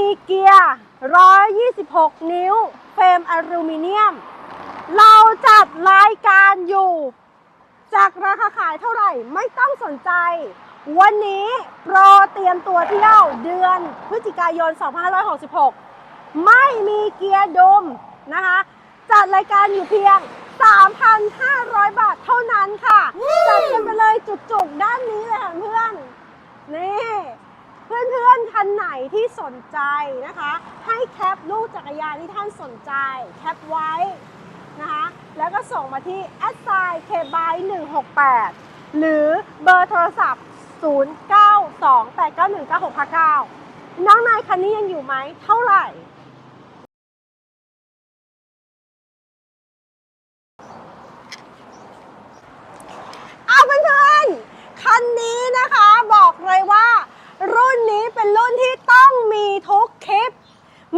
มีเกียร์ 126 นิ้ว เฟรมอลูมิเนียม เราจัดรายการอยู่ จากราคาขายเท่าไหร่ไม่ต้องสนใจ วันนี้โปรเตรียมตัวเที่ยวเดือนพฤศจิกายน 2566 ไม่มีเกียร์ดมนะคะ จัดรายการอยู่เพียง 3,500 บาทเท่านั้นค่ะ จัดกันไปเลยจุกๆ ด้านนี้เลยค่ะเพื่อน นี่ เพื่อนๆคันไหนที่สนใจนะคะ ให้แคปรูปจักรยานที่ท่านสนใจ แคปไว้นะคะแล้วก็ส่งมาที่ a s s i k b y 168 หรือเบอร์โทรศัพท์ 0928919659 น้องนายคันนี้ยังอยู่ไหม เท่าไหร่ เอาเพื่อนๆ คันนี้นะคะบอกเลยว่า รุ่นนี้เป็นรุ่นที่ต้องมีทุกคลิป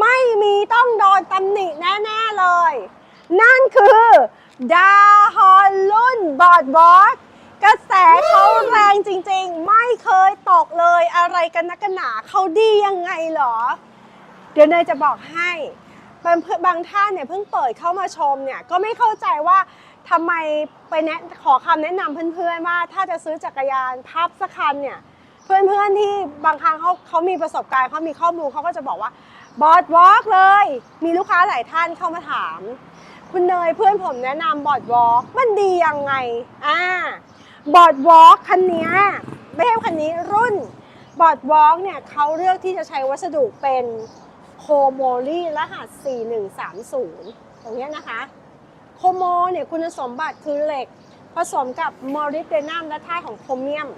ไม่มีต้องโดนตำหนิแน่ๆเลย นั่นคือดาฮอนรุ่นบอดบอสกระแสเขาแรงจริงๆ ไม่เคยตกเลยอะไรกันนักกันหนาเขาดียังไงเหรอ เดี๋ยวนายจะบอกให้บางบางท่านเนี่ยเพิ่งเปิดเข้ามาชมเนี่ยก็ไม่เข้าใจว่าทำไมไปแนะขอคำแนะนำเพื่อนๆว่าถ้าจะซื้อจักรยานพับสักคันเนี่ย เพื่อนๆที่บางครั้งเขาเขามีประสบการณ์เขามีข้อมูลเขาก็จะบอกว่าบอดวอล์กเลย มีลูกค้าหลายท่านเข้ามาถาม คุณเนยเพื่อนผมแนะนำบอดวอล์กมันดียังไงอ่าบอดวอล์กคันนี้ไม่ใช่คันนี้รุ่นบอดวอล์กเนี่ยเขาเลือกที่จะใช้วัสดุเป็นโคโมลี่รหัส 4130 ตรงนี้นะคะโคโมเนี่ยคุณสมบัติคือเหล็ก ผสมกับมอริเดนัมและธาตุของโครเมียม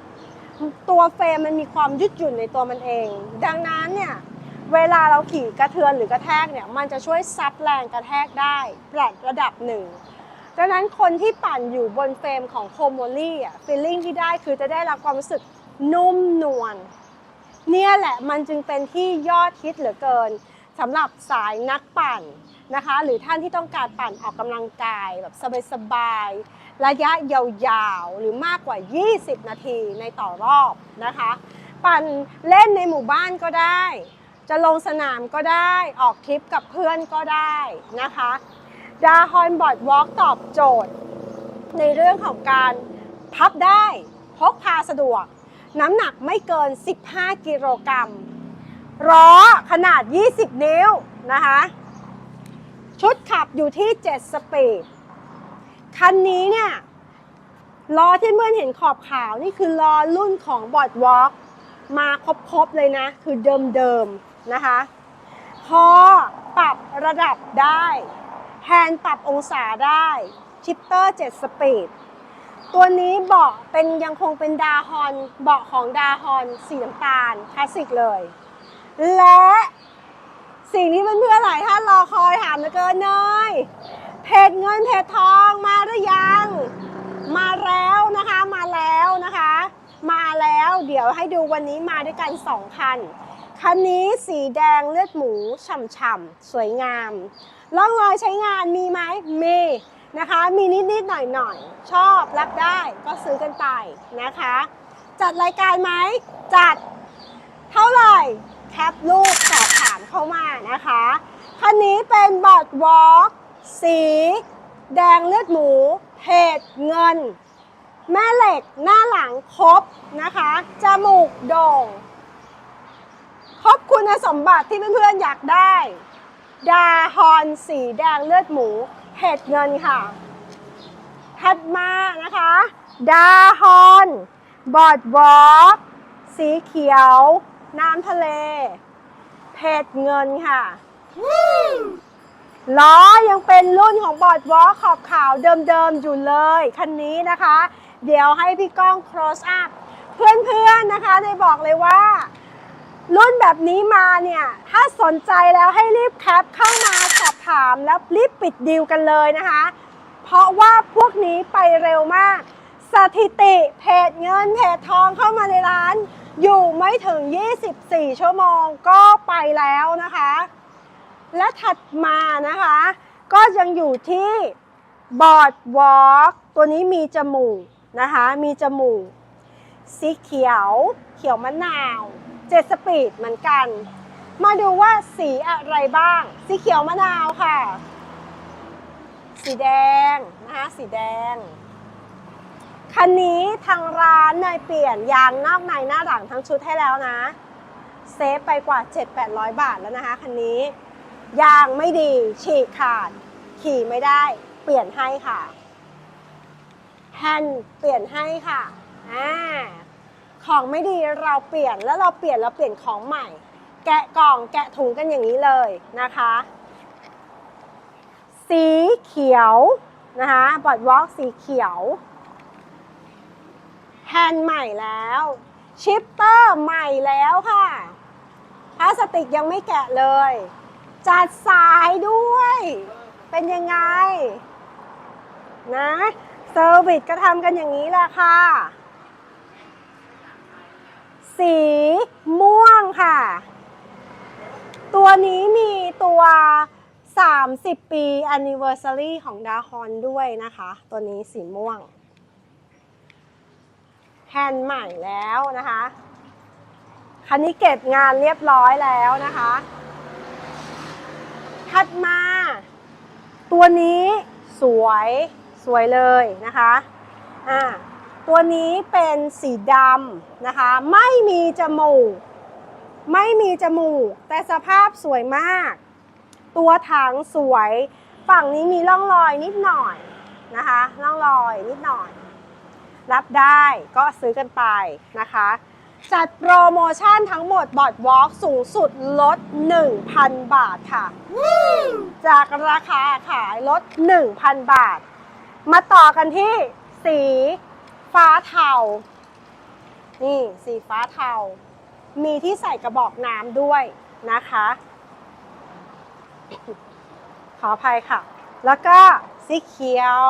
ตัวเฟรมมันมีความยืดหยุ่นในตัวมันเอง ดังนั้นเนี่ยเวลาเราขี่กระเทือนหรือกระแทกเนี่ยมันจะช่วยซับแรงกระแทกได้ระระดับหนึ่งดังนั้นคนที่ปั่นอยู่บนเฟรมของโคโมลี่อะฟีลลิ่งที่ได้คือจะได้รับความรู้สึกนุ่มนวลเนี่ยแหละมันจึงเป็นที่ยอดฮิตเหลือเกินสำหรับสายนักปั่นนะคะ หรือท่านที่ต้องการปั่นออกกำลังกายแบบสบายๆ ระยะยาวๆ หรือมากกว่า 20 นาทีในต่อรอบนะคะ ปั่นเล่นในหมู่บ้านก็ได้ จะลงสนามก็ได้ ออกทริปกับเพื่อนก็ได้นะคะดาฮอนบอร์ดวอล์กตอบโจทย์ ในเรื่องของการพับได้พกพาสะดวก น้ำหนักไม่เกิน 15 กิโลกรัมล้อขนาด 20 นิ้วนะคะ ชุดขับอยู่ที่ 7 สปีด คันนี้เนี่ยล้อที่เมื่อนเห็นขอบขาวนี่คือล้อรุ่นของบอดวอล์กมาครบๆเลยนะ คือเดิมๆนะคะ พอปรับระดับได้แฮนด์ปรับองศาได้ชิปเตอร์7สปีดตัวนี้เบาะเป็นยังคงเป็นดาฮอนเบาะของดาฮอนสีน้ำตาลคลาสสิกเลย และสิ่งที่เพื่อนๆหลายท่านรอคอยถามเหลือเกินเนย เพจเงินเพจทองมาหรือยัง มาแล้วนะคะมาแล้วนะคะ มาแล้วเดี๋ยวให้ดูวันนี้มาด้วยกัน2คันคันนี้สีแดงเลือดหมูฉ่ำๆสวยงามร่องรอยใช้งานมีไหมมีนะคะ มีนิดๆหน่อยๆ ชอบรับได้ก็ซื้อกันไปนะคะ จัดรายการไหมจัดเท่าไหร่แคปรูปสอบถามเข้ามานะคะคันนี้เป็นบอร์ดวอล์ก สี แดงเลือดหมู เพจเงิน แม่เหล็กหน้าหลังครบนะคะ จมูกโด่ง ครบคุณสมบัติที่เพื่อนๆอยากได้ ดาฮอนสีแดงเลือดหมูเห็ดเงินค่ะ ถัดมานะคะ ดาฮอนบอดวอล์กสีเขียว น้ำทะเล เพจเงินค่ะ ล้อยังเป็นรุ่นของบอร์ดวอลขอบขาวเดิมๆอยู่เลยคันนี้นะคะ เดี๋ยวให้พี่ก้อง close up เพื่อนๆนะคะได้บอกเลยว่า รุ่นแบบนี้มาเนี่ย ถ้าสนใจแล้วให้รีบแคปเข้ามาสอบถามแล้วรีบปิดดีลกันเลยนะคะ เพราะว่าพวกนี้ไปเร็วมาก สถิติเพจเงินเพจทองเข้ามาในร้าน อยู่ไม่ถึง 24 ชั่วโมงก็ไปแล้วนะคะ และถัดมานะคะ ก็ยังอยู่ที่บอร์ดวอล์กตัวนี้มีจมูกนะคะ มีจมูก สีเขียว เขียวมะนาวเจ็ดสปีดเหมือนกัน มาดูว่าสีอะไรบ้าง สีเขียวมะนาวค่ะ สีแดงนะคะสีแดงคันนี้ทางร้านเนยเปลี่ยนยางนอกในหน้าหลังทั้งชุดให้แล้วนะ เซฟไปกว่า 7-800 บาทแล้วนะคะคันนี้ ยางไม่ดี ฉีกขาด ขี่ไม่ได้ เปลี่ยนให้ค่ะแฮนด์เปลี่ยนให้ค่ะอ่าของไม่ดีเราเปลี่ยนแล้วเราเปลี่ยนเราเปลี่ยนของใหม่ แกะกล่องแกะถุงกันอย่างนี้เลยนะคะ สีเขียวนะคะบอดวอล์กสีเขียวแฮนด์ใหม่แล้ว ชิปเตอร์ใหม่แล้วค่ะพลาสติกยังไม่แกะเลย จัดสายด้วย เป็นยังไง นะเซอร์วิสก็ทำกันอย่างนี้แหละค่ะ สีม่วงค่ะ ตัวนี้มีตัว 30 ปี anniversary ของดาฮอนด้วยนะคะ ตัวนี้สีม่วงแฮนด์ใหม่แล้วนะคะ คันนี้เก็บงานเรียบร้อยแล้วนะคะ ถัดมา ตัวนี้สวยสวยเลยนะคะอ่าตัวนี้เป็นสีดำนะคะ ไม่มีจมูก ไม่มีจมูก แต่สภาพสวยมาก ตัวถังสวย ฝั่งนี้มีร่องรอยนิดหน่อยนะคะร่องรอยนิดหน่อย รับได้ก็ซื้อกันไปนะคะ จัดโปรโมชั่นทั้งหมดบอดวอล์กสูงสุดลด 1,000 บาทค่ะ จากราคาขายลด 1,000 บาท มาต่อกันที่สีฟ้าเทา นี่สีฟ้าเทา มีที่ใส่กระบอกน้ำด้วยนะคะ ขออภัยค่ะ แล้วก็สีเขียว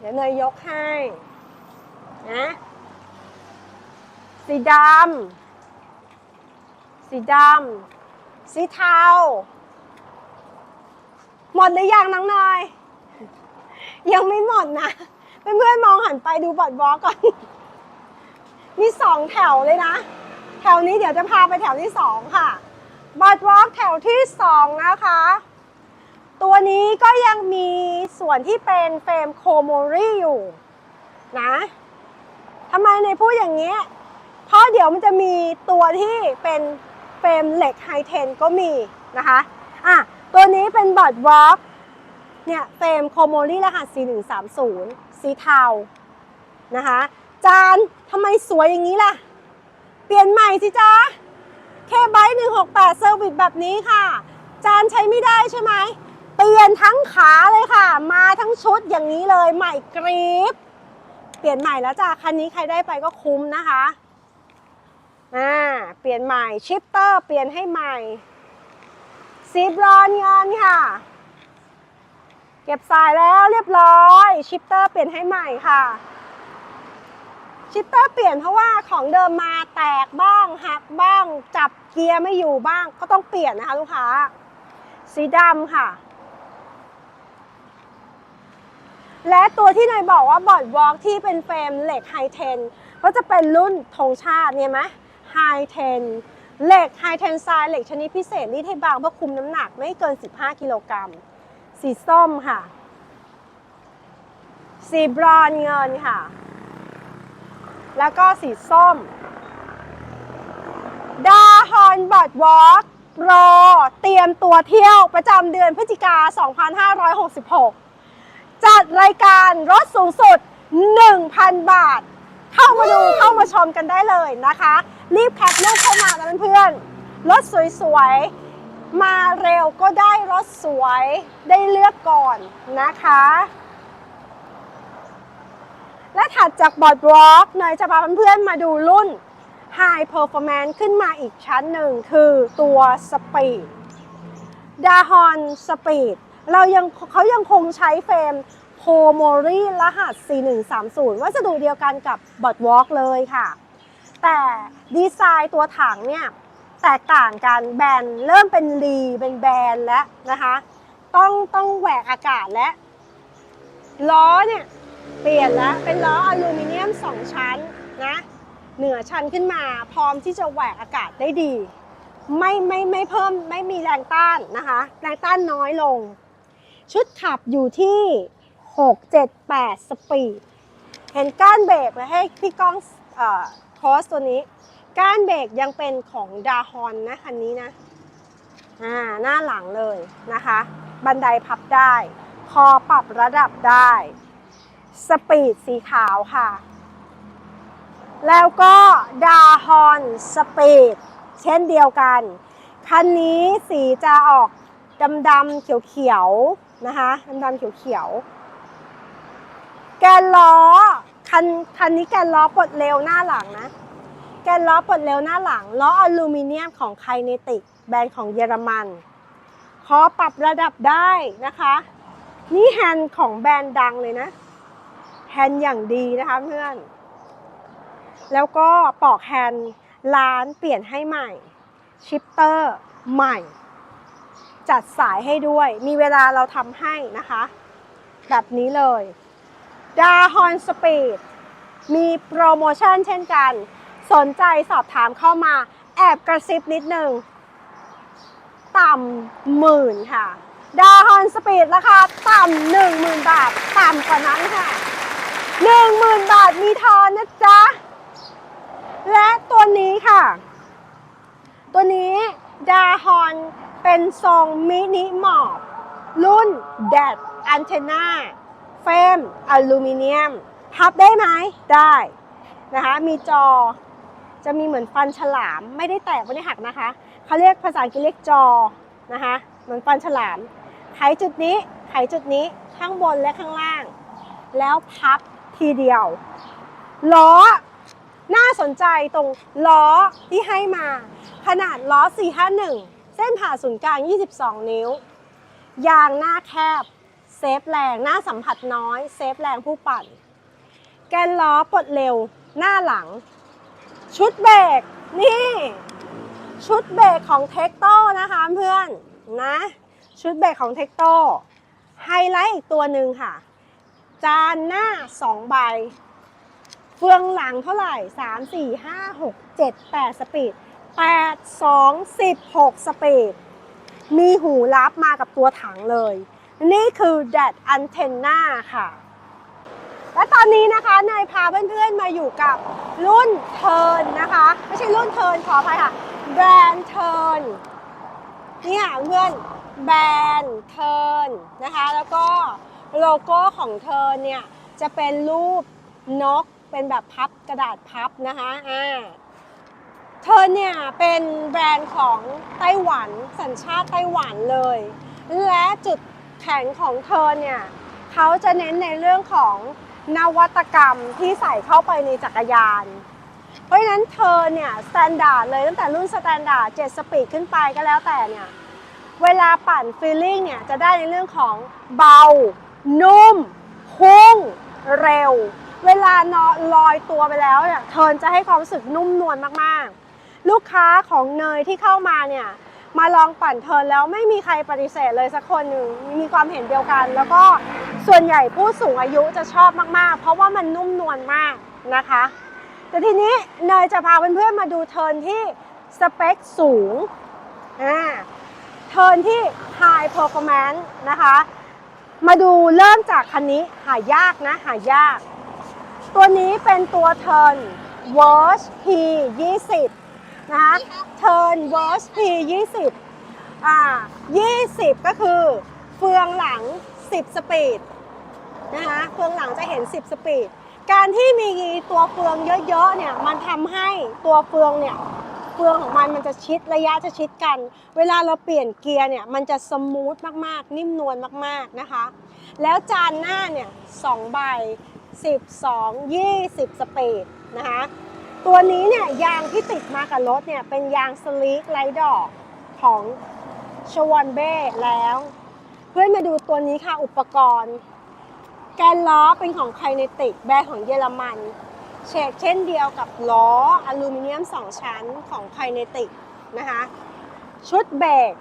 เดี๋ยวเนยยกให้นะสีดำสีดำสีเทา หมดหรือยังน้องเนยยังไม่หมดนะเพื่อนๆมองหันไปดูบอดวอลก่อน มีสองแถวเลยนะ แถวนี้เดี๋ยวจะพาไปแถวที่สองค่ะบอดวอลแถวที่สองนะคะ ตัวนี้ก็ยังมีส่วนที่เป็นเฟรมโคโมรี่อยู่นะทำไมในพูดอย่างนี้ เพราะเดี๋ยวมันจะมีตัวที่เป็นเฟรมเหล็กไฮเทนก็มีนะคะอะตัวนี้เป็นบอร์ดวอล์กเนี่ยเฟรมโคโมรี่รหัส 4130 สีเทานะคะ จานทำไมสวยอย่างนี้ล่ะ เปลี่ยนใหม่สิจ๊ะเคไบต์168เซอร์วิสแบบนี้ค่ะ จานใช้ไม่ได้ใช่ไหม เปลี่ยนทั้งขาเลยค่ะ มาทั้งชุดอย่างนี้เลยใหม่กรี๊บเปลี่ยนใหม่แล้วจ้ะคันนี้ใครได้ไปก็คุ้มนะคะอ่าเปลี่ยนใหม่ชิปเตอร์เปลี่ยนให้ใหม่สีบรอนเงินค่ะ เก็บสายแล้วเรียบร้อย ชิปเตอร์เปลี่ยนให้ใหม่ค่ะชิปเตอร์เปลี่ยนเพราะว่าของเดิมมาแตกบ้างหักบ้าง จับเกียร์ไม่อยู่บ้าง ก็ต้องเปลี่ยนนะคะลูกค้า สีดำค่ะ และตัวที่นายบอกว่าบอร์ดวอล์กที่เป็นเฟรมเหล็กไฮเทนก็จะเป็นรุ่นธงชาติเนี่ยไหมไฮเทนเหล็กไฮเทนไซด์เหล็กชนิดพิเศษรีดให้บางเพื่อคุมน้ำหนักไม่เกิน 15 กิโลกรัม สีส้มค่ะ สีบรอนเงินค่ะ แล้วก็สีส้ม ดาฮอนบอร์ดวอล์กโปรเตรียมตัวเที่ยวประจำเดือนพฤศจิกา 2566 จัดรายการรถสูงสุด 1,000 บาท เข้ามาดูเข้ามาชมกันได้เลยนะคะ รีบแคปรูปเข้ามานะเพื่อนๆรถสวยๆ มาเร็วก็ได้รถสวยได้เลือกก่อนนะคะ และถัดจากบอร์ดวอล์กเนยจะพาเพื่อนๆมาดูรุ่น High Performance ขึ้นมาอีกชั้นหนึ่งคือตัว Speed ดาฮอนสปีด เรายังเขายังคงใช้เฟรมโ o โมรีรหัส 4130 วัสดุเดียวกันกับบอดวอล์กเลยค่ะ แต่ดีไซน์ตัวถังเนี่ยแตกต่างกันแบนเริ่มเป็นรีเป็นแบนแล้วนะคะ ต้องต้องแหวกอากาศและล้อเนี่ยเปลี่ยนแล้วเป็นล้ออลูมิเนียม 2 ชั้นนะเหนือชั้นขึ้นมาพร้อมที่จะแหวกอากาศได้ดี ไม่ไม่ไม่เพิ่มไม่มีแรงต้านนะคะ แรงต้านน้อยลง ชุดขับอยู่ที่ 6 7 8 สปีด เห็นก้านเบรกไว้ให้พี่ก้องเอ่อโพสต์ตัวนี้ ก้านเบรกยังเป็นของดาฮอนนะคันนี้นะอ่าหน้าหลังเลยนะคะ บันไดพับได้ คอปรับระดับได้ สปีดสีขาวค่ะ แล้วก็ดาฮอนสปีดเช่นเดียวกัน คันนี้สีจะออกดำๆเขียวๆ นะคะดำๆเขียวๆแกนล้อคันคันนี้แกนล้อปลดเร็วหน้าหลังนะ แกนล้อปลดเร็วหน้าหลังล้ออลูมิเนียมของไคเนติกแบรนด์ของเยอรมันขอปรับระดับได้นะคะ นี่แฮนด์ของแบรนด์ดังเลยนะแฮนด์อย่างดีนะคะเพื่อน แล้วก็ปอกแฮนด์ร้านเปลี่ยนให้ใหม่ ชิปเตอร์ใหม่ จัดสายให้ด้วย มีเวลาเราทำให้นะคะ แบบนี้เลยดาฮอนสปีดมีโปรโมชั่นเช่นกัน สนใจสอบถามเข้ามา แอบกระซิบนิดนึง ต่ำหมื่นค่ะ ดาฮอนสปีดราคาต่ำหนึ่งหมื่นบาท ต่ำกว่านั้นค่ะหนึ่งหมื่นบาทมีทอนนะจ๊ะ และตัวนี้ค่ะ ตัวนี้ดาฮอน เป็นทรงมินิมอร์รุ่นแดดอันเทนาเฟรมอลูมิเนียม พับได้ไหมได้นะคะมีจอจะมีเหมือนฟันฉลามไม่ได้แตกไม่ได้หักนะคะเขาเรียกภาษาอังกฤษเรียกจอนะคะเหมือนฟันฉลามไขจุดนี้ไขจุดนี้ข้างบนและข้างล่าง แล้วพับทีเดียวล้อน่าสนใจตรงล้อที่ให้มา ขนาดล้อ 451 ส้นผ่าศูนย์กลาง 22 นิ้ว ยางหน้าแคบ เซฟแรง หน้าสัมผัสน้อย เซฟแรงผู้ปั่น แกนล้อปลดเร็ว หน้าหลัง ชุดเบรก นี่ ชุดเบรกของเทคโตนะคะเพื่อน นะ ชุดเบรกของเทคโตไฮไลท์อีกตัวหนึ่งค่ะ จานหน้า 2 ใบ เฟืองหลังเท่าไหร่ 3 4 5 6 7 8 สปีด 8 2 16 สปีด มีหูรับมากับตัวถังเลย นี่คือแดดอันเทนนาค่ะ และตอนนี้นะคะนายพาเพื่อนๆมาอยู่กับรุ่นเทิร์นนะคะ ไม่ใช่รุ่นเทิร์นขออภัยค่ะ แบรนด์เทิร์นนี่ค่ะเพื่อนแบรนด์เทิร์นนะคะ แล้วก็โลโก้ของเทิร์นเนี่ยจะเป็นรูปนกเป็นแบบพับกระดาษพับนะคะอ่า เทิร์นเนี่ยเป็นแบรนด์ของไต้หวัน สัญชาติไต้หวันเลย และจุดแข็งของเทิร์นเนี่ยเขาจะเน้นในเรื่องของนวัตกรรมที่ใส่เข้าไปในจักรยาน เพราะฉะนั้นเธอเนี่ยสแตนดาร์ดเลยตั้งแต่รุ่นสแตนดาร์ด7สปีดขึ้นไปก็แล้วแต่เนี่ยเวลาปั่นฟีลลิ่งเนี่ยจะได้ในเรื่องของเบา นุ่ม พุ่ง เร็ว เวลานอลอยตัวไปแล้วเนี่ยเทินจะให้ความรู้สึกนุ่มนวลมากๆ ลูกค้าของเนยที่เข้ามาเนี่ยมาลองปั่นเทินแล้วไม่มีใครปฏิเสธเลยสักคนหนึ่งมีความเห็นเดียวกัน แล้วก็ส่วนใหญ่ผู้สูงอายุจะชอบมากๆ เพราะว่ามันนุ่มนวลมากนะคะ แต่ทีนี้เนยจะพาเพื่อนๆมาดูเทินที่สเปคสูงอ่าเทินที่ High Performance นะคะ มาดูเริ่มจากคันนี้หายากนะหายาก ตัวนี้เป็นตัวเทิร์น w a s h P 20 นะคะเทิร์น w a s h P 20อ่า20ก็คือเฟืองหลัง 10 สปีดนะคะเฟืองหลังจะเห็น 10 สปีด การที่มีตัวเฟืองเยอะๆเนี่ยมันทำให้ตัวเฟืองเนี่ยเฟืองของมันมันจะชิดระยะจะชิดกัน เวลาเราเปลี่ยนเกียร์เนี่ยมันจะสมูทมากๆ นิ่มนวลมากๆนะคะ แล้วจานหน้าเนี่ยสองใบ 12 20 สปีดนะคะ ตัวนี้เนี่ยยางที่ติดมากับรถเนี่ยเป็นยางสลีกไลท์ดอกของชวันเบ้แล้ว เพื่อนมาดูตัวนี้ค่ะอุปกรณ์ แกนล้อเป็นของไคเนติกแบรนด์ของเยอรมันเชกเช่นเดียวกับล้ออลูมิเนียม 2 ชั้นของไคเนติกนะคะชุดเบรก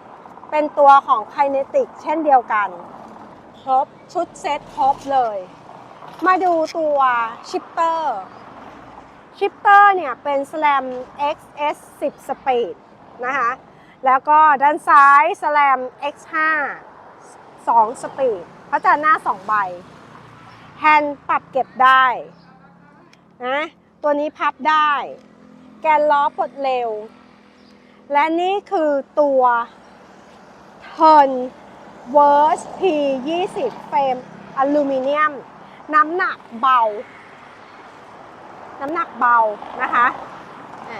เป็นตัวของไคเนติกเช่นเดียวกันครบชุดเซ็ตครบเลย มาดูตัวชิปเตอร์ ชิปเตอร์เนี่ยเป็น Slam XS 10 Speed นะคะ แล้วก็ด้านซ้าย Slam X5 2 Speed พระจันทร์หน้า 2 ใบ แฮนด์ปรับเก็บได้นะตัวนี้พับได้ แกนล้อปลดเร็ว และนี่คือตัว Turn Verse P20 เฟรมอลูมิเนียม น้ำหนักเบา น้ำหนักเบานะคะอ่า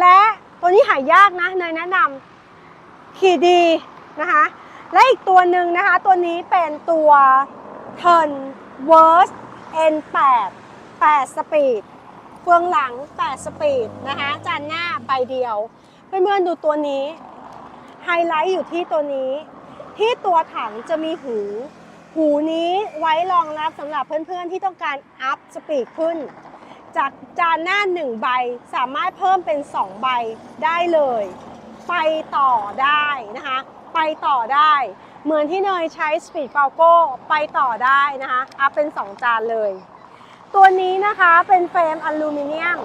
และตัวนี้หายากนะเนยแนะนำขี่ดีนะคะ และอีกตัวหนึ่งนะคะ ตัวนี้เป็นตัว Turn Verse N8 8สปีดเฟืองหลัง 8 สปีดนะคะ จานหน้าใบเดียว เพื่อนๆดูตัวนี้ ไฮไลท์อยู่ที่ตัวนี้ ที่ตัวถังจะมีหู หูนี้ไว้รองรับสำหรับเพื่อนๆที่ต้องการอัพสปีดขึ้น จากจานหน้า 1 ใบสามารถเพิ่มเป็น 2 ใบได้เลย ไปต่อได้นะคะ ไปต่อได้ เหมือนที่เนยใช้ Speed f a l c o ไปต่อได้นะคะ อัพเป็น 2 จานเลย ตัวนี้นะคะเป็นเฟรมอลูมิเนียม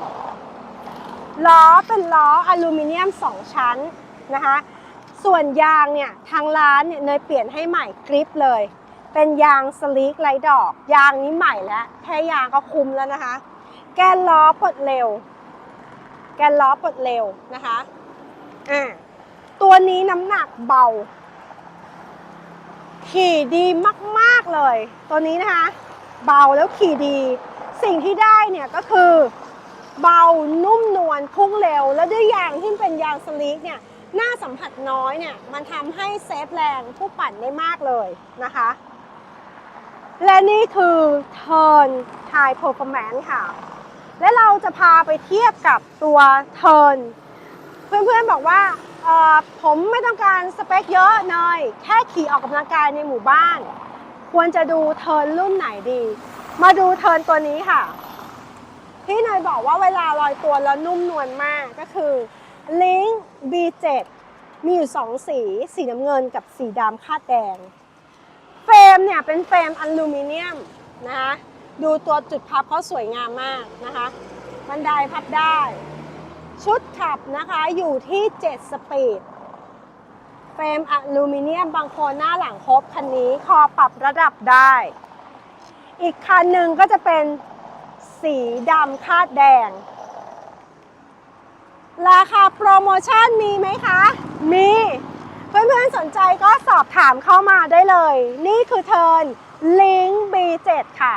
ล้อเป็นล้ออลูมิเนียม 2 ชั้นนะคะ ส่วนยางเนี่ยทางร้านเนี่ยเนยเปลี่ยนให้ใหม่กริปเลย เป็นยางสลีกไรดอก ยางนี้ใหม่แล้วแค่ยางก็คุ้มแล้วนะคะ แกนล้อปลดเร็ว แกนล้อปลดเร็วนะคะอ่าตัวนี้น้ำหนักเบา ขี่ดีมาก ๆ เลย ตัวนี้นะคะ เบาแล้วขี่ดี สิ่งที่ได้เนี่ยก็คือ เบานุ่มนวลพุ่งเร็ว แล้วด้วยยางที่เป็นยางสลีกเนี่ยหน้าสัมผัสน้อยเนี่ย มันทำให้เซฟแรงผู้ปั่นได้มากเลยนะคะ และนี่คือ Turn High Performance ค่ะ และเราจะพาไปเทียบกับตัว Turn เพื่อนๆบอกว่าผมไม่ต้องการสเปคเยอะหน่อยแค่ขี่ออกกำลังกายในหมู่บ้าน ควรจะดูเทิร์นรุ่นไหนดี มาดูเทิร์นตัวนี้ค่ะ ที่เนยบอกว่าเวลาลอยตัวแล้วนุ่มนวลมากก็คือ Link B7 มีอยู่2สี สีน้ำเงินกับสีดำคาดแดง มเนี่ยเป็นเฟรมอลูมิเนียมนะคะดูตัวจุดพับเขาสวยงามมากนะคะบันไดพับได้ ชุดขับนะคะอยู่ที่ 7 สปีดเฟรมอลูมิเนียมบางโคนหน้าหลังครบคันนี้คอปรับระดับได้ อีกคันหนึ่งก็จะเป็นสีดำคาดแดง ราคาโปรโมชั่นมีไหมคะ มี เพื่อนๆสนใจก็สอบถามเข้ามาได้เลย นี่คือเทิร์นลิง B7 ค่ะ